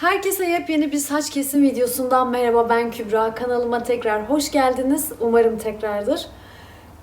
Herkese yepyeni bir saç kesim videosundan merhaba ben Kübra. Kanalıma tekrar hoş geldiniz. Umarım tekrardır.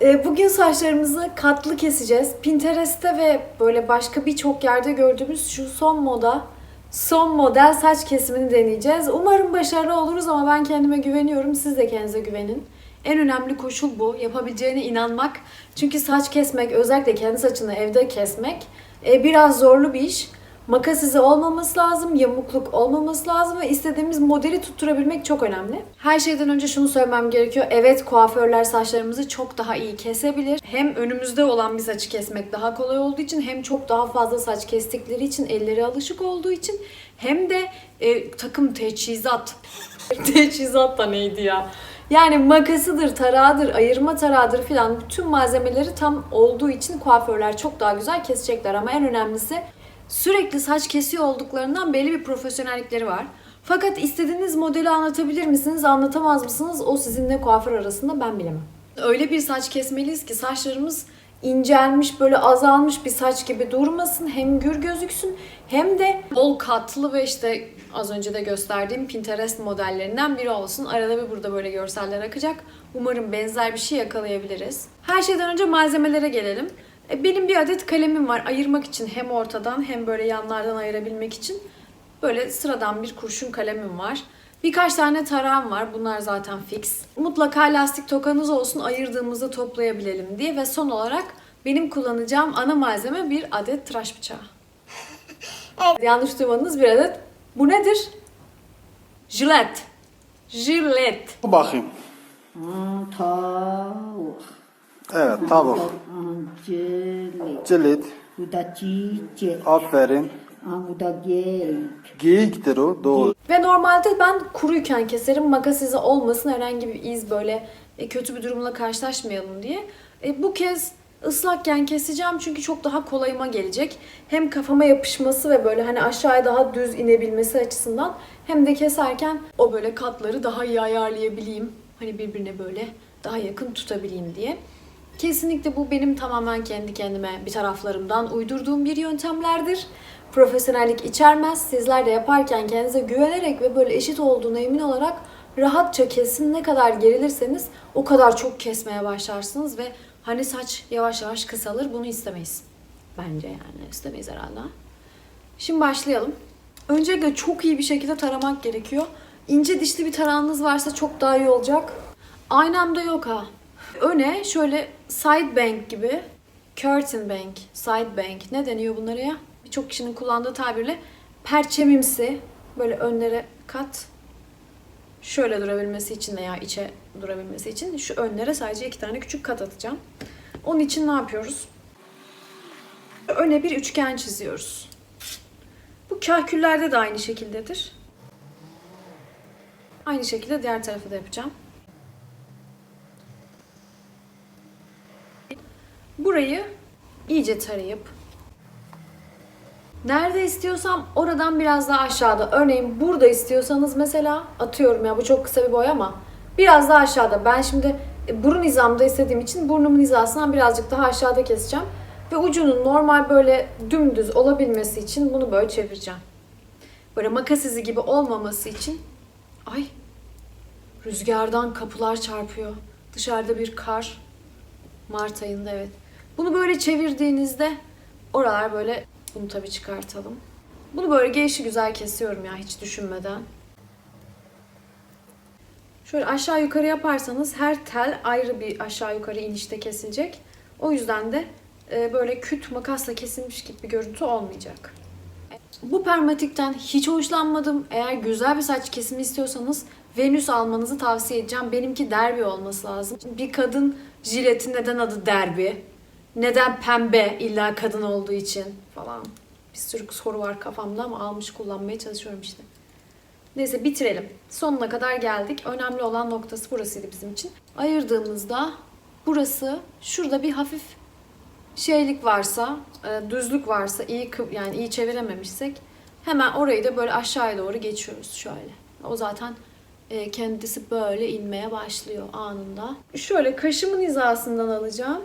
Ee, Bugün saçlarımızı katlı keseceğiz. Pinterest'te ve böyle başka birçok yerde gördüğümüz şu son moda, son model saç kesimini deneyeceğiz. Umarım başarılı oluruz ama ben kendime güveniyorum. Siz de kendinize güvenin. En önemli koşul bu. Yapabileceğine inanmak. Çünkü saç kesmek, özellikle kendi saçını evde kesmek e, biraz zorlu bir iş. Makas izi olmaması lazım, yamukluk olmaması lazım ve istediğimiz modeli tutturabilmek çok önemli. Her şeyden önce şunu söylemem gerekiyor. Evet kuaförler saçlarımızı çok daha iyi kesebilir. Hem önümüzde olan bir saçı kesmek daha kolay olduğu için hem çok daha fazla saç kestikleri için elleri alışık olduğu için hem de e, takım teçhizat. teçhizat da neydi ya? Yani makasıdır, tarağıdır, ayırma tarağıdır filan tüm malzemeleri tam olduğu için kuaförler çok daha güzel kesecekler ama en önemlisi sürekli saç kesiyor olduklarından belli bir profesyonellikleri var. Fakat istediğiniz modeli anlatabilir misiniz, anlatamaz mısınız? O sizinle kuaför arasında ben bilemem. Öyle bir saç kesmeliyiz ki saçlarımız incelmiş, böyle azalmış bir saç gibi durmasın. Hem gür gözüksün hem de bol katlı ve işte az önce de gösterdiğim Pinterest modellerinden biri olsun. Arada bir burada böyle görseller akacak. Umarım benzer bir şey yakalayabiliriz. Her şeyden önce malzemelere gelelim. E, Benim bir adet kalemim var ayırmak için hem ortadan hem böyle yanlardan ayırabilmek için. Böyle sıradan bir kurşun kalemim var. Birkaç tane tarağım var. Bunlar zaten fix. Mutlaka lastik tokanız olsun ayırdığımızda toplayabilelim diye. Ve son olarak benim kullanacağım ana malzeme bir adet tıraş bıçağı. Yanlış duymadınız bir adet. Bu nedir? Jilet. Jilet. Bakayım. Aa, tavuk. Evet tavuk. Cilit. Aferin. Geyiktir o. Doğru. Ve normalde ben kuruyken keserim makas olmasın herhangi bir iz böyle e, kötü bir durumla karşılaşmayalım diye. E, bu kez ıslakken keseceğim çünkü çok daha kolayıma gelecek. Hem kafama yapışması ve böyle hani aşağıya daha düz inebilmesi açısından hem de keserken o böyle katları daha iyi ayarlayabileyim. Hani birbirine böyle daha yakın tutabileyim diye. Kesinlikle bu benim tamamen kendi kendime bir taraflarımdan uydurduğum bir yöntemlerdir. Profesyonellik içermez. Sizler de yaparken kendinize güvenerek ve böyle eşit olduğuna emin olarak rahatça kesin ne kadar gerilirseniz o kadar çok kesmeye başlarsınız ve hani saç yavaş yavaş kısalır bunu istemeyiz. Bence yani istemeyiz herhalde. Şimdi başlayalım. Öncelikle çok iyi bir şekilde taramak gerekiyor. İnce dişli bir tarağınız varsa çok daha iyi olacak. Aynı anda yok ha. Öne şöyle side bank gibi, curtain bank, side bank ne deniyor bunlara ya? Birçok kişinin kullandığı tabirle perçemimsi böyle önlere kat şöyle durabilmesi için veya içe durabilmesi için şu önlere sadece iki tane küçük kat atacağım. Onun için ne yapıyoruz? Öne bir üçgen çiziyoruz. Bu kahküllerde de aynı şekildedir. Aynı şekilde diğer tarafı da yapacağım. Burayı iyice tarayıp nerede istiyorsam oradan biraz daha aşağıda. Örneğin burada istiyorsanız mesela atıyorum ya bu çok kısa bir boy ama biraz daha aşağıda. Ben şimdi e, burun hizamda istediğim için burnumun hizasından birazcık daha aşağıda keseceğim. Ve ucunun normal böyle dümdüz olabilmesi için bunu böyle çevireceğim. Böyle makas izi gibi olmaması için ay rüzgardan kapılar çarpıyor. Dışarıda bir kar. Mart ayında evet. Bunu böyle çevirdiğinizde oralar böyle bunu tabii çıkartalım. Bunu böyle gelişi güzel kesiyorum ya hiç düşünmeden. Şöyle aşağı yukarı yaparsanız her tel ayrı bir aşağı yukarı inişte kesilecek. O yüzden de e, böyle küt makasla kesilmiş gibi bir görüntü olmayacak. Bu permatikten hiç hoşlanmadım. Eğer güzel bir saç kesimi istiyorsanız Venüs almanızı tavsiye edeceğim. Benimki derbi olması lazım. Bir kadın jileti neden adı derbi? Neden pembe illa kadın olduğu için falan. Bir sürü soru var kafamda ama almış kullanmaya çalışıyorum işte. Neyse bitirelim. Sonuna kadar geldik. Önemli olan noktası burasıydı bizim için. Ayırdığımızda burası şurada bir hafif şeylik varsa, e, düzlük varsa, iyi yani iyi çevirememişsek hemen orayı da böyle aşağıya doğru geçiyoruz şöyle. O zaten e, kendisi böyle inmeye başlıyor anında. Şöyle kaşımın hizasından alacağım.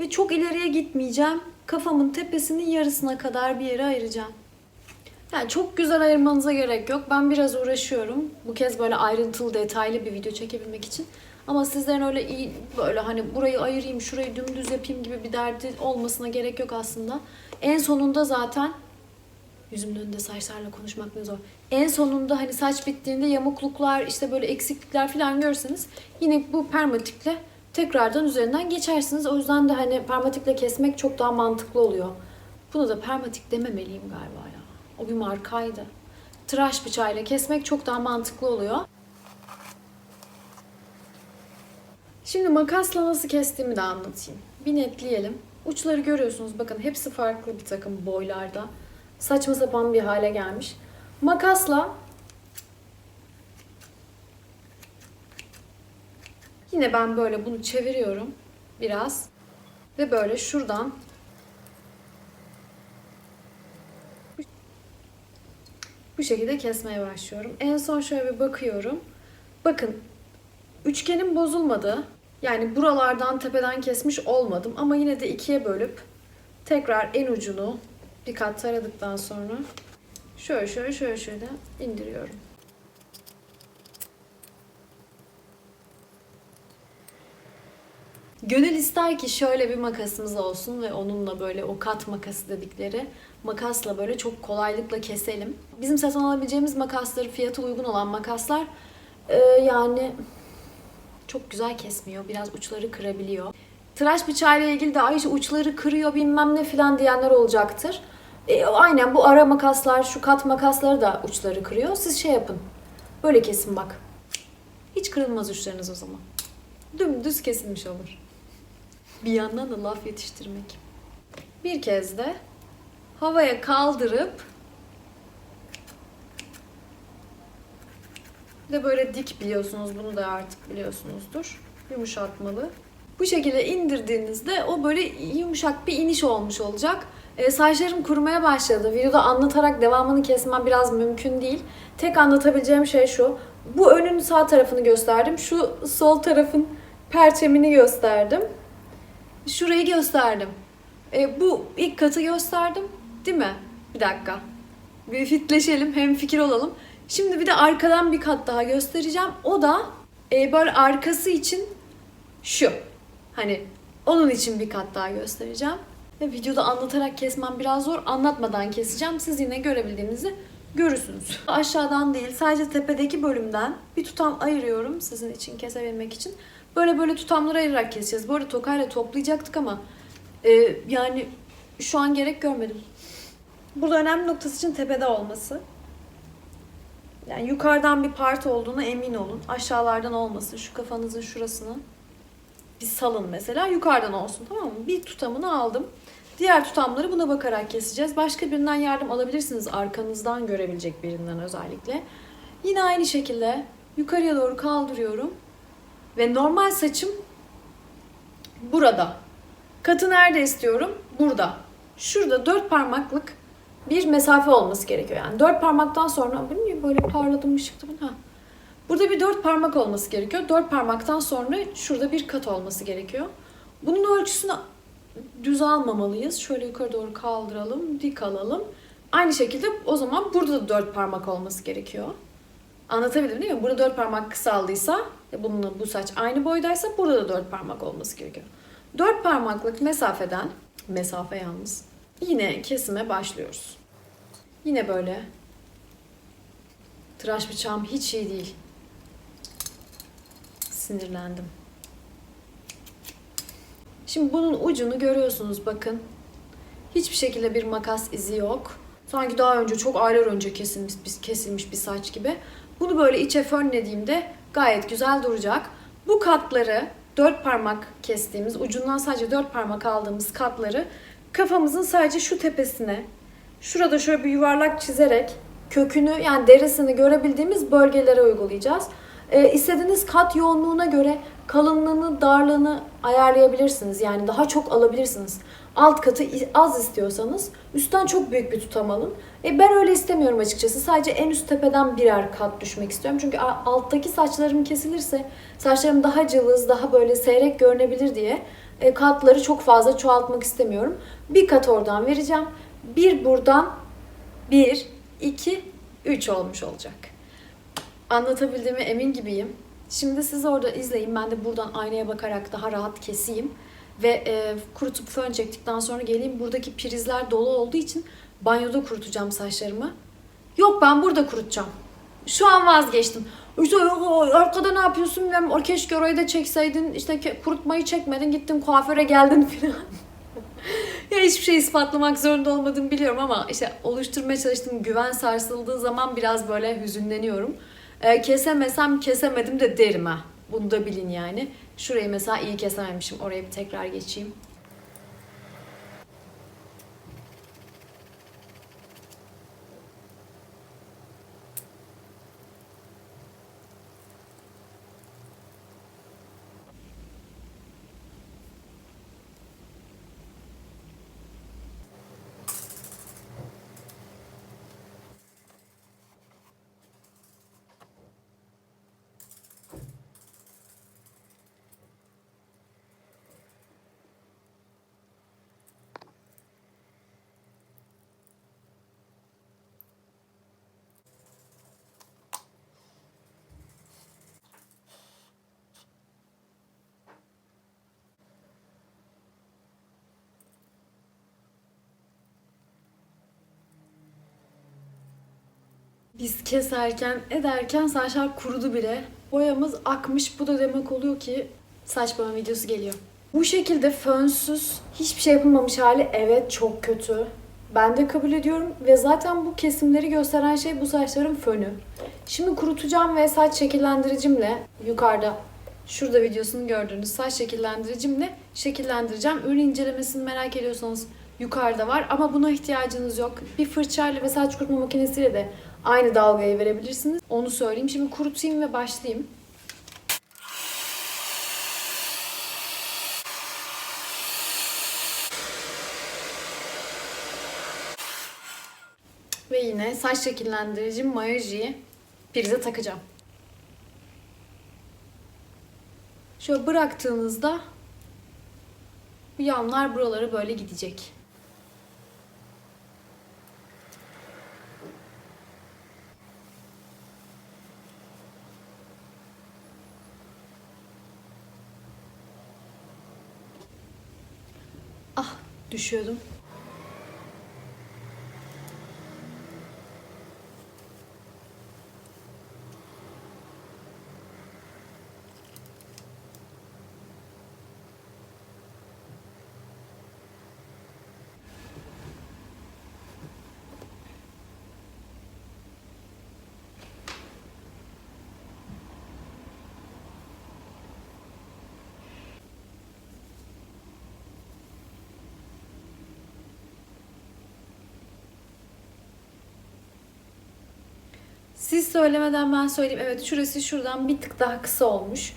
Ve çok ileriye gitmeyeceğim. Kafamın tepesinin yarısına kadar bir yere ayıracağım. Yani çok güzel ayırmanıza gerek yok. Ben biraz uğraşıyorum. Bu kez böyle ayrıntılı, detaylı bir video çekebilmek için. Ama sizlerin öyle iyi, böyle hani burayı ayırayım, şurayı dümdüz yapayım gibi bir derdi olmasına gerek yok aslında. En sonunda zaten yüzümün önünde saçlarla konuşmak ne zor. En sonunda hani saç bittiğinde yamukluklar, işte böyle eksiklikler falan görseniz yine bu permatikle tekrardan üzerinden geçersiniz. O yüzden de hani permatikle kesmek çok daha mantıklı oluyor. Bunu da permatik dememeliyim galiba ya. O bir markaydı. Tıraş bıçağıyla kesmek çok daha mantıklı oluyor. Şimdi makasla nasıl kestiğimi de anlatayım. Bir netleyelim. Uçları görüyorsunuz bakın hepsi farklı bir takım boylarda. Saçma sapan bir hale gelmiş. Makasla yine ben böyle bunu çeviriyorum biraz ve böyle şuradan bu şekilde kesmeye başlıyorum. En son şöyle bir bakıyorum. Bakın üçgenim bozulmadı. Yani buralardan tepeden kesmiş olmadım ama yine de ikiye bölüp tekrar en ucunu bir kat taradıktan sonra şöyle şöyle şöyle şöyle indiriyorum. Gönül ister ki şöyle bir makasımız olsun ve onunla böyle o kat makası dedikleri makasla böyle çok kolaylıkla keselim. Bizim satın alabileceğimiz makasları fiyatı uygun olan makaslar e, yani çok güzel kesmiyor. Biraz uçları kırabiliyor. Tıraş bıçağıyla ilgili de ay işte uçları kırıyor bilmem ne filan diyenler olacaktır. E, aynen bu ara makaslar, şu kat makasları da uçları kırıyor. Siz şey yapın. Böyle kesin bak. Hiç kırılmaz uçlarınız o zaman. Dümdüz kesilmiş olur. Bir yandan da laf yetiştirmek. Bir kez de havaya kaldırıp Bir de böyle dik biliyorsunuz. Bunu da artık biliyorsunuzdur. Yumuşatmalı. Bu şekilde indirdiğinizde o böyle yumuşak bir iniş olmuş olacak. E, saçlarım kurumaya başladı. Videoda anlatarak devamını kesmem biraz mümkün değil. Tek anlatabileceğim şey şu. Bu önün sağ tarafını gösterdim. Şu sol tarafın perçemini gösterdim. Şurayı gösterdim. E, bu ilk katı gösterdim. Değil mi? Bir dakika. Bir fitleşelim, hem fikir olalım. Şimdi bir de arkadan bir kat daha göstereceğim. O da e, böyle arkası için şu. Hani onun için bir kat daha göstereceğim. Ve videoda anlatarak kesmem biraz zor. Anlatmadan keseceğim. Siz yine görebildiğinizi görürsünüz. Aşağıdan değil sadece tepedeki bölümden bir tutam ayırıyorum sizin için kesebilmek için. Böyle böyle tutamları ayırarak keseceğiz. Bu arada tokayla toplayacaktık ama e, yani şu an gerek görmedim. Burada önemli noktası için tepede olması. Yani yukarıdan bir part olduğuna emin olun. Aşağılardan olmasın. Şu kafanızın şurasını bir salın mesela. Yukarıdan olsun tamam mı? Bir tutamını aldım. Diğer tutamları buna bakarak keseceğiz. Başka birinden yardım alabilirsiniz. Arkanızdan görebilecek birinden özellikle. Yine aynı şekilde yukarıya doğru kaldırıyorum. Ve normal saçım burada. Katı nerede istiyorum? Burada. Şurada dört parmaklık bir mesafe olması gerekiyor. Yani dört parmaktan sonra bu niye böyle parladım ışıkta? Ha. Burada bir dört parmak olması gerekiyor. Dört parmaktan sonra şurada bir kat olması gerekiyor. Bunun ölçüsünü düz almamalıyız. Şöyle yukarı doğru kaldıralım, dik alalım. Aynı şekilde o zaman burada da dört parmak olması gerekiyor. Anlatabildim değil mi? Burada dört parmak kısaldıysa, e bununla bu saç aynı boydaysa burada da dört parmak olması gerekiyor. Dört parmaklık mesafeden, mesafe yalnız, yine kesime başlıyoruz. Yine böyle. Tıraş bıçağım hiç iyi değil. Sinirlendim. Şimdi bunun ucunu görüyorsunuz bakın. Hiçbir şekilde bir makas izi yok. Sanki daha önce çok aylar önce kesilmiş, kesilmiş bir saç gibi. Bunu böyle içe fönlediğimde gayet güzel duracak. Bu katları dört parmak kestiğimiz, ucundan sadece dört parmak aldığımız katları kafamızın sadece şu tepesine, şurada şöyle bir yuvarlak çizerek kökünü yani derisini görebildiğimiz bölgelere uygulayacağız. Ee, istediğiniz kat yoğunluğuna göre kalınlığını, darlığını ayarlayabilirsiniz. Yani daha çok alabilirsiniz. Alt katı az istiyorsanız üstten çok büyük bir tutam alın. E ben öyle istemiyorum açıkçası. Sadece en üst tepeden birer kat düşmek istiyorum. Çünkü alttaki saçlarım kesilirse saçlarım daha cılız, daha böyle seyrek görünebilir diye e, katları çok fazla çoğaltmak istemiyorum. Bir kat oradan vereceğim. Bir buradan, bir, 2, 3 olmuş olacak. Anlatabildiğime emin gibiyim. Şimdi siz orada izleyin. Ben de buradan aynaya bakarak daha rahat keseyim. Ve e, kurutup fön çektikten sonra geleyim. Buradaki prizler dolu olduğu için banyoda kurutacağım saçlarımı. Yok ben burada kurutacağım. Şu an vazgeçtim. İşte arkada ne yapıyorsun? Ben o keşke orayı da çekseydin. İşte kurutmayı çekmedin. Gittin kuaföre geldin filan. ya hiçbir şey ispatlamak zorunda olmadığımı biliyorum ama işte oluşturmaya çalıştığım güven sarsıldığı zaman biraz böyle hüzünleniyorum. Ee, kesemesem kesemedim de derim ha. Bunu da bilin yani. Şurayı mesela iyi kesememişim. Oraya bir tekrar geçeyim. Biz keserken ederken saçlar kurudu bile. Boyamız akmış. Bu da demek oluyor ki saç boyama videosu geliyor. Bu şekilde fönsüz hiçbir şey yapılmamış hali evet çok kötü. Ben de kabul ediyorum ve zaten bu kesimleri gösteren şey bu saçların fönü. Şimdi kurutacağım ve saç şekillendiricimle yukarıda şurada videosunu gördüğünüz saç şekillendiricimle şekillendireceğim. Ürün incelemesini merak ediyorsanız yukarıda var ama buna ihtiyacınız yok. Bir fırçayla ve saç kurutma makinesiyle de aynı dalgayı verebilirsiniz. Onu söyleyeyim. Şimdi kurutayım ve başlayayım. Ve yine saç şekillendirici mayojiyi prize takacağım. Şöyle bıraktığınızda bu yanlar buralara böyle gidecek. Düşüyordum. Siz söylemeden ben söyleyeyim. Evet şurası şuradan bir tık daha kısa olmuş.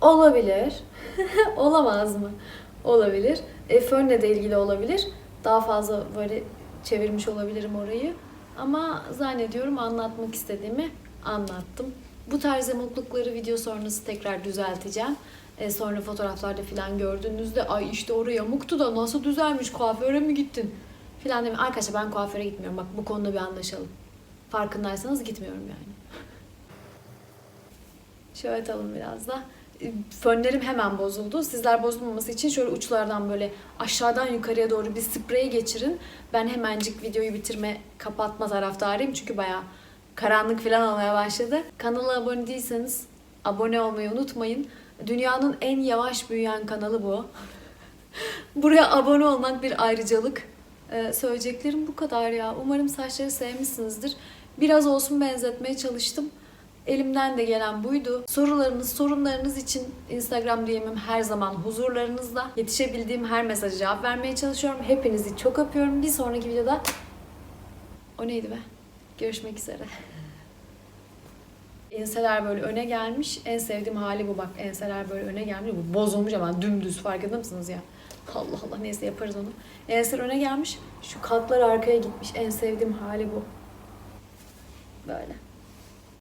Olabilir. Olamaz mı? Olabilir. E, fönle de ilgili olabilir. Daha fazla böyle çevirmiş olabilirim orayı. Ama zannediyorum anlatmak istediğimi anlattım. Bu tarz yamuklukları video sonrası tekrar düzelteceğim. E, sonra fotoğraflarda falan gördüğünüzde ay işte oraya yamuktu da nasıl düzelmiş kuaföre mi gittin? Filan demeyin. Arkadaşlar ben kuaföre gitmiyorum. Bak bu konuda bir anlaşalım. Farkındaysanız gitmiyorum yani. Şöyle atalım biraz da. E, Fönlerim hemen bozuldu. Sizler bozulmaması için şöyle uçlardan böyle aşağıdan yukarıya doğru bir sprey geçirin. Ben hemencik videoyu bitirme, kapatma taraftarıyım. Çünkü bayağı karanlık falan olmaya başladı. Kanala abone değilseniz abone olmayı unutmayın. Dünyanın en yavaş büyüyen kanalı bu. Buraya abone olmak bir ayrıcalık. Ee, söyleyeceklerim bu kadar ya. Umarım saçları sevmişsinizdir. Biraz olsun benzetmeye çalıştım. Elimden de gelen buydu. Sorularınız, sorunlarınız için Instagram DM'im her zaman huzurlarınızda. Yetişebildiğim her mesaja cevap vermeye çalışıyorum. Hepinizi çok öpüyorum. Bir sonraki videoda o neydi be? Görüşmek üzere. Enseler böyle öne gelmiş. En sevdiğim hali bu bak. Enseler böyle öne gelmiş. Bu bozulmuş ama dümdüz farkında mısınız ya? Allah Allah neyse yaparız onu. Enseler öne gelmiş. Şu katlar arkaya gitmiş. En sevdiğim hali bu. Böyle.